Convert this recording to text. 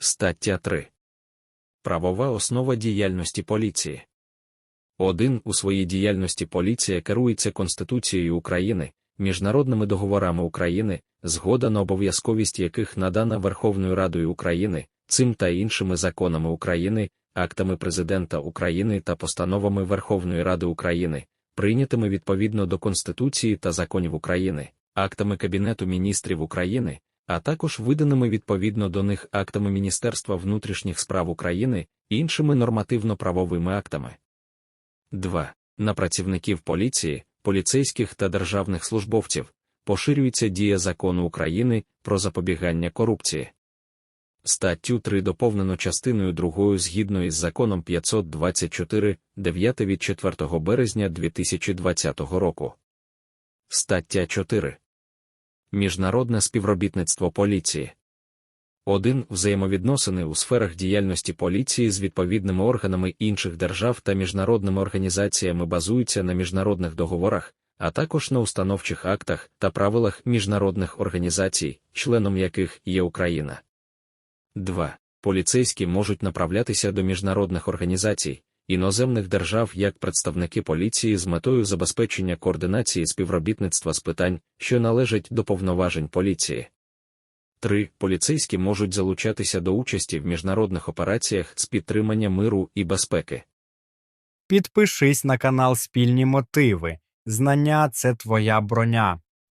Стаття 3. Правова основа діяльності поліції. 1. У своїй діяльності поліція керується Конституцією України, міжнародними договорами України, згода на обов'язковість яких надана Верховною Радою України, цим та іншими законами України, актами Президента України та постановами Верховної Ради України, прийнятими відповідно до Конституції та законів України, актами Кабінету міністрів України, а також виданими відповідно до них актами Міністерства внутрішніх справ України і іншими нормативно-правовими актами. 2. На працівників поліції, поліцейських та державних службовців поширюється дія закону України про запобігання корупції. Статтю 3 доповнено частиною 2 згідно із законом 524, 9 від 4 березня 2020 року. Стаття 4. Міжнародне співробітництво поліції. 1. Взаємовідносини у сферах діяльності поліції з відповідними органами інших держав та міжнародними організаціями базуються на міжнародних договорах, а також на установчих актах та правилах міжнародних організацій, членом яких є Україна. 2. Поліцейські можуть направлятися до міжнародних організацій, іноземних держав як представники поліції з метою забезпечення координації співробітництва з питань, що належать до повноважень поліції. 3. Поліцейські можуть залучатися до участі в міжнародних операціях з підтримання миру і безпеки. Підпишись на канал Спільні мотиви. Знання це твоя броня.